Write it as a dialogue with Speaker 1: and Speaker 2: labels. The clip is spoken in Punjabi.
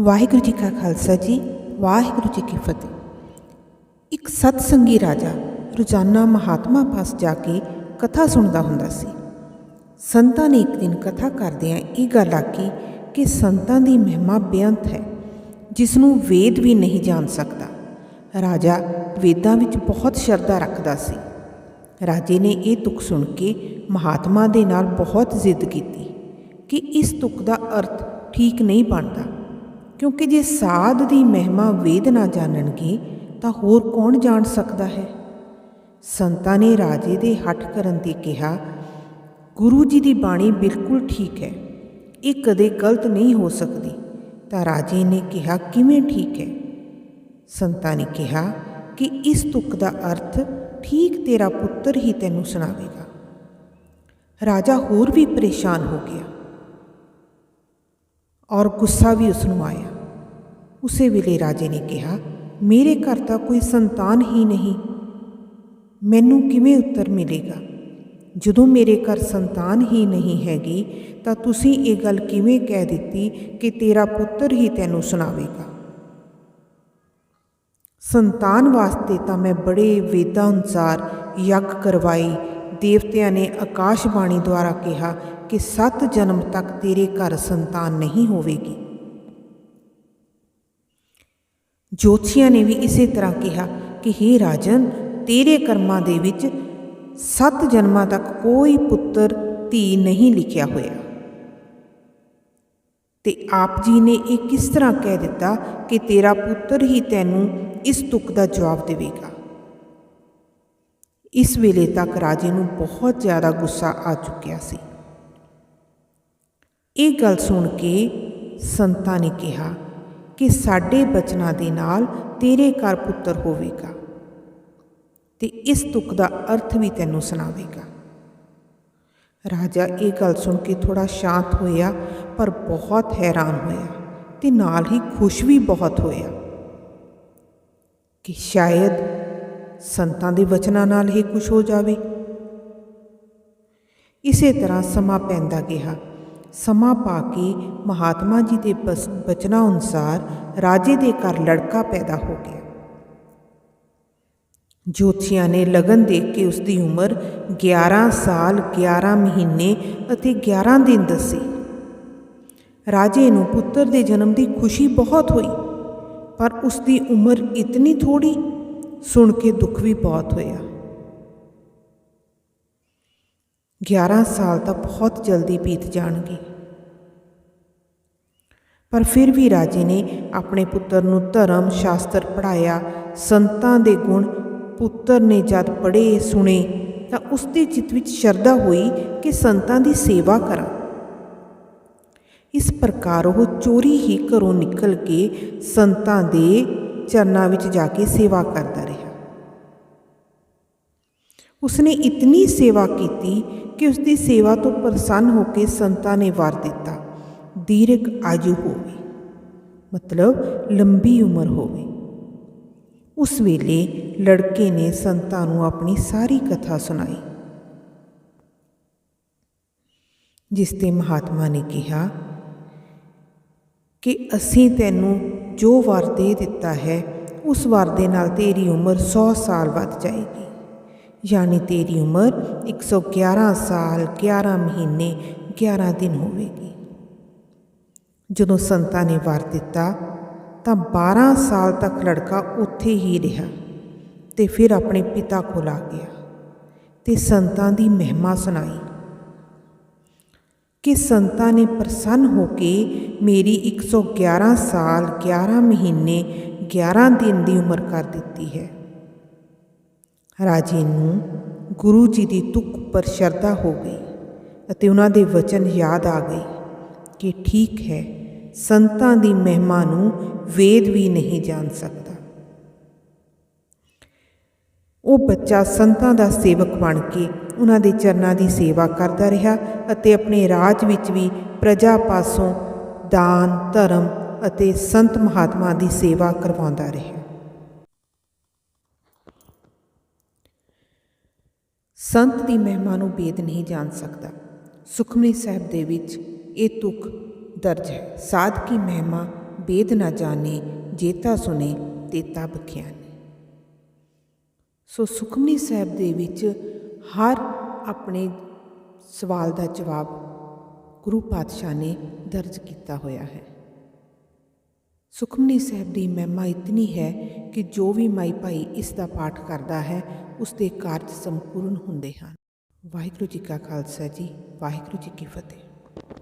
Speaker 1: ਵਾਹਿਗੁਰੂ ਜੀ ਕਾ ਖਾਲਸਾ ਜੀ, ਵਾਹਿਗੁਰੂ ਜੀ ਕੀ ਫਤਿਹ। ਇੱਕ ਸਤਸੰਗੀ ਰਾਜਾ ਰੋਜ਼ਾਨਾ ਮਹਾਤਮਾ ਪਾਸ ਜਾ ਕੇ ਕਥਾ ਸੁਣਦਾ ਹੁੰਦਾ ਸੀ। ਸੰਤਾਂ ਨੇ ਇੱਕ ਦਿਨ ਕਥਾ ਕਰਦਿਆਂ ਇਹ ਗੱਲ ਆਖੀ ਕਿ ਸੰਤਾਂ ਦੀ ਮਹਿਮਾ ਬੇਅੰਤ ਹੈ ਜਿਸ ਨੂੰ ਵੇਦ ਵੀ ਨਹੀਂ ਜਾਣ ਸਕਦਾ। ਰਾਜਾ ਵੇਦਾਂ ਵਿੱਚ ਬਹੁਤ ਸ਼ਰਧਾ ਰੱਖਦਾ ਸੀ। ਰਾਜੇ ਨੇ ਇਹ ਤੁਕ ਸੁਣ ਕੇ ਮਹਾਤਮਾ ਦੇ ਨਾਲ ਬਹੁਤ ਜ਼ਿੱਦ ਕੀਤੀ ਕਿ ਇਸ ਤੁਕ ਦਾ ਅਰਥ ਠੀਕ ਨਹੀਂ ਬਣਦਾ। ਕਿਉਂਕਿ ਜੇ ਸਾਧ ਦੀ ਮਹਿਮਾ ਵੇਦ ਨਾ ਜਾਣਨਗੇ, ਤਾਂ ਹੋਰ ਕੌਣ ਜਾਣ ਸਕਦਾ ਹੈ? ਸੰਤਾਂ ਨੇ ਰਾਜੇ ਦੇ ਹੱਠ ਕਰਨ ਤੇ ਕਿਹਾ, ਗੁਰੂ ਜੀ ਦੀ ਬਾਣੀ ਬਿਲਕੁਲ ਠੀਕ ਹੈ। ਇਹ ਕਦੇ ਗਲਤ ਨਹੀਂ ਹੋ ਸਕਦੀ। ਤਾਂ ਰਾਜੇ ਨੇ ਕਿਹਾ, ਕਿਵੇਂ ਠੀਕ ਹੈ? ਸੰਤਾਂ ਨੇ ਕਿਹਾ, ਕਿ ਇਸ ਤੁਕ ਦਾ ਅਰਥ ਠੀਕ ਤੇਰਾ ਪੁੱਤਰ ਹੀ ਤੈਨੂੰ ਸੁਣਾਵੇਗਾ। ਰਾਜਾ ਹੋਰ ਵੀ ਪਰੇਸ਼ਾਨ ਹੋ ਗਿਆ। ਔਰ ਗੁੱਸਾ ਵੀ ਉਸ ਨੂੰ ਆਇਆ। ਉਸੇ ਵੇਲੇ ਰਾਜੇ ਨੇ ਕਿਹਾ, ਮੇਰੇ ਘਰ ਤਾਂ ਕੋਈ ਸੰਤਾਨ ਹੀ ਨਹੀਂ। ਮੈਨੂੰ ਕਿਵੇਂ ਉੱਤਰ ਮਿਲੇਗਾ? ਜਦੋਂ ਮੇਰੇ ਘਰ ਸੰਤਾਨ ਹੀ ਨਹੀਂ ਹੈਗੀ, ਤਾਂ ਤੁਸੀਂ ਇਹ ਗੱਲ ਕਿਵੇਂ ਕਹਿ ਦਿੱਤੀ ਕਿ ਤੇਰਾ ਪੁੱਤਰ ਹੀ ਤੈਨੂੰ ਸੁਣਾਵੇਗਾ? ਸੰਤਾਨ ਵਾਸਤੇ ਤਾਂ ਮੈਂ ਬੜੇ ਵੇਦਾਂ ਅਨੁਸਾਰ ਯੱਗ ਕਰਵਾਈ, ਦੇਵਤਿਆਂ ਨੇ ਆਕਾਸ਼ਬਾਣੀ ਦੁਆਰਾ ਕਿਹਾ ਕਿ ਸੱਤ ਜਨਮ ਤੱਕ ਤੇਰੇ ਘਰ ਸੰਤਾਨ ਨਹੀਂ ਹੋਵੇਗੀ। ਜੋਤਸ਼ੀਆਂ ਨੇ ਵੀ ਇਸੇ ਤਰ੍ਹਾਂ ਕਿਹਾ ਕਿ हे ਰਾਜਨ, ਤੇਰੇ ਕਰਮਾਂ ਦੇ ਵਿੱਚ ਸੱਤ ਜਨਮਾਂ ਤੱਕ ਕੋਈ ਪੁੱਤਰ, ਧੀ ਨਹੀਂ ਲਿਖਿਆ ਹੋਇਆ। ਤੇ ਆਪ ਜੀ ਨੇ ਇਹ ਕਿਸ ਤਰ੍ਹਾਂ ਕਹਿ ਦਿੱਤਾ ਕਿ ਤੇਰਾ ਪੁੱਤਰ ਹੀ ਤੈਨੂੰ ਇਸ ਤੁਕ ਦਾ ਜਵਾਬ ਦੇਵੇਗਾ? ਇਸ ਵੇਲੇ ਤੱਕ ਰਾਜੇ ਨੂੰ ਬਹੁਤ ਜ਼ਿਆਦਾ ਗੁੱਸਾ ਆ ਚੁੱਕਿਆ ਸੀ। ਇਹ ਗੱਲ ਸੁਣ ਕੇ ਸੰਤਾਂ ਨੇ ਕਿਹਾ ਕਿ ਸਾਡੇ ਬਚਨਾਂ ਦੇ ਨਾਲ ਤੇਰੇ ਘਰ ਪੁੱਤਰ ਹੋਵੇਗਾ ਤੇ ਇਸ ਤੁਕ ਦਾ ਅਰਥ ਵੀ ਤੈਨੂੰ ਸੁਣਾਵੇਗਾ। ਰਾਜਾ ਇਹ ਗੱਲ ਸੁਣ ਕੇ ਥੋੜਾ ਸ਼ਾਂਤ ਹੋਇਆ, ਪਰ ਬਹੁਤ ਹੈਰਾਨ ਹੋਇਆ ਤੇ ਨਾਲ ਹੀ ਖੁਸ਼ ਵੀ ਬਹੁਤ ਹੋਇਆ ਕਿ ਸ਼ਾਇਦ ਸੰਤਾਂ ਦੇ ਵਚਨਾਂ ਨਾਲ ਹੀ ਖੁਸ਼ ਹੋ ਜਾਵੇ। ਇਸੇ ਤਰ੍ਹਾਂ ਸਮਾਂ ਪੈਂਦਾ ਗਿਆ ਸਮਾਂ ਪਾ ਕੇ ਮਹਾਤਮਾ ਜੀ ਦੇ ਬਚਨਾਂ ਅਨੁਸਾਰ ਰਾਜੇ ਦੇ ਘਰ ਲੜਕਾ ਪੈਦਾ ਹੋ ਗਿਆ। ਜੋਤਸ਼ੀਆਂ ਨੇ ਲਗਨ ਦੇਖ ਕੇ ਉਸ ਦੀ ਉਮਰ 11 ਸਾਲ 11 ਮਹੀਨੇ ਅਤੇ 11 ਦਿਨ ਦੱਸੀ। ਰਾਜੇ ਨੂੰ ਪੁੱਤਰ ਦੇ ਜਨਮ ਦੀ ਖੁਸ਼ੀ ਬਹੁਤ ਹੋਈ, ਪਰ ਉਸ ਦੀ ਉਮਰ ਇਤਨੀ ਥੋੜੀ ਸੁਣ ਕੇ ਦੁੱਖ ਵੀ ਬਹੁਤ ਹੋਇਆ। 11 ਸਾਲ ਤਾਂ ਬਹੁਤ ਜਲਦੀ ਬੀਤ ਜਾਣਗੇ। ਪਰ ਫਿਰ ਵੀ ਰਾਜੇ ਨੇ ਆਪਣੇ ਪੁੱਤਰ ਨੂੰ ਧਰਮ ਸ਼ਾਸਤਰ ਪੜਾਇਆ ਸੰਤਾਂ ਦੇ ਗੁਣ ਪੁੱਤਰ ਨੇ ਜਦ ਪੜ੍ਹੇ, ਸੁਣੇ, ਤਾਂ ਉਸ ਦੇ ਚਿੱਤ ਵਿੱਚ ਸ਼ਰਧਾ ਹੋਈ ਕਿ ਸੰਤਾਂ ਦੀ ਸੇਵਾ ਕਰਾਂ। ਇਸ ਪ੍ਰਕਾਰ ਉਹ ਚੋਰੀ ਹੀ ਘਰੋਂ ਨਿਕਲ ਕੇ ਸੰਤਾਂ ਦੇ ਚਰਨਾਂ ਵਿੱਚ ਜਾ ਕੇ ਸੇਵਾ ਕਰਦਾ ਉਸਨੇ ਇਤਨੀ ਸੇਵਾ ਕੀਤੀ ਕਿ ਉਸ ਦੀ ਸੇਵਾ ਤੋਂ ਪ੍ਰਸੰਨ ਹੋ ਕੇ ਸੰਤਾਂ ਨੇ ਵਰ ਦਿੱਤਾ। ਦੀਰਘ ਆਯੂ ਹੋਵੇ, ਮਤਲਬ ਲੰਬੀ ਉਮਰ ਹੋਵੇ। ਉਸ ਵੇਲੇ ਲੜਕੇ ਨੇ ਸੰਤਾਂ ਨੂੰ ਆਪਣੀ ਸਾਰੀ ਕਥਾ ਸੁਣਾਈ। ਜਿਸ ਤੇ ਮਹਾਤਮਾ ਨੇ ਕਿਹਾ ਕਿ ਅਸੀਂ ਤੈਨੂੰ ਜੋ ਵਰ ਦੇ ਦਿੱਤਾ ਹੈ, ਉਸ ਵਰ ਦੇ ਨਾਲ ਤੇਰੀ ਉਮਰ 100 ਸਾਲ ਵੱਧ ਜਾਏਗੀ। ਯਾਨੀ ਤੇਰੀ ਉਮਰ 111 ਸਾਲ 11 ਮਹੀਨੇ 11 ਦਿਨ ਹੋਵੇਗੀ। ਜਦੋਂ ਸੰਤਾਂ ਨੇ ਵਰ ਦਿੱਤਾ, ਤਾਂ 12 ਸਾਲ ਤੱਕ ਲੜਕਾ ਉੱਥੇ ਹੀ ਰਿਹਾ ਤੇ ਫਿਰ ਆਪਣੇ ਪਿਤਾ ਕੋਲ ਆ ਗਿਆ ਤੇ ਸੰਤਾਂ ਦੀ ਮਹਿਮਾ ਸੁਣਾਈ ਕਿ ਸੰਤਾਂ ਨੇ ਪ੍ਰਸੰਨ ਹੋ ਕੇ ਮੇਰੀ 111 ਸਾਲ 11 ਮਹੀਨੇ 11 ਦਿਨ ਦੀ ਉਮਰ ਕਰ ਦਿੱਤੀ ਹੈ। ਰਾਜੇ ਨੂੰ ਗੁਰੂ ਜੀ ਦੀ ਤੁਕ ਪਰ ਸ਼ਰਧਾ ਹੋ ਗਈ ਅਤੇ ਉਹਨਾਂ ਦੇ ਵਚਨ ਯਾਦ ਆ ਗਏ ਕਿ ਠੀਕ ਹੈ, ਸੰਤਾਂ ਦੀ ਮਹਿਮਾ ਨੂੰ ਵੇਦ ਵੀ ਨਹੀਂ ਜਾਣ ਸਕਦਾ। ਉਹ ਬੱਚਾ ਸੰਤਾਂ ਦਾ ਸੇਵਕ ਬਣ ਕੇ ਉਹਨਾਂ ਦੇ ਚਰਨਾਂ ਦੀ ਸੇਵਾ ਕਰਦਾ ਰਿਹਾ ਅਤੇ ਆਪਣੇ ਰਾਜ ਵਿੱਚ ਵੀ ਪ੍ਰਜਾ ਪਾਸੋਂ ਦਾਨ, ਧਰਮ ਅਤੇ ਸੰਤ ਮਹਾਤਮਾ ਦੀ ਸੇਵਾ ਕਰਵਾਉਂਦਾ ਰਿਹਾ। ਸੰਤ ਦੀ ਮਹਿਮਾ ਨੂੰ ਬੇਦ ਨਹੀਂ ਜਾਣ ਸਕਦਾ। ਸੁਖਮਨੀ ਸਾਹਿਬ ਦੇ ਵਿੱਚ ਇਹ ਤੁਕ ਦਰਜ ਹੈ। ਸਾਧ ਕੀ ਮਹਿਮਾ ਬੇਦ ਨਾ ਜਾਣੇ, ਜੇਤਾ ਸੁਨੇ ਤੇਤਾ ਬਖਿਆਨੇ ਸੋ ਸੁਖਮਨੀ ਸਾਹਿਬ ਦੇ ਵਿੱਚ ਹਰ ਆਪਣੇ ਸਵਾਲ ਦਾ ਜਵਾਬ ਗੁਰੂ ਪਾਤਸ਼ਾਹ ਨੇ ਦਰਜ ਕੀਤਾ ਹੋਇਆ ਹੈ। ਸੁਖਮਨੀ ਸਾਹਿਬ ਦੀ ਮਹਿਮਾ ਇਤਨੀ ਹੈ ਕਿ ਜੋ ਵੀ ਮਾਈ ਭਾਈ ਇਸ ਦਾ ਪਾਠ ਕਰਦਾ ਹੈ, ਉਸ ਦੇ ਕਾਰਜ ਸੰਪੂਰਨ ਹੁੰਦੇ ਹਨ। ਵਾਹਿਗੁਰੂ ਜੀ ਕਾ ਖਾਲਸਾ ਜੀ, ਵਾਹਿਗੁਰੂ ਜੀ ਕੀ ਫਤਿਹ।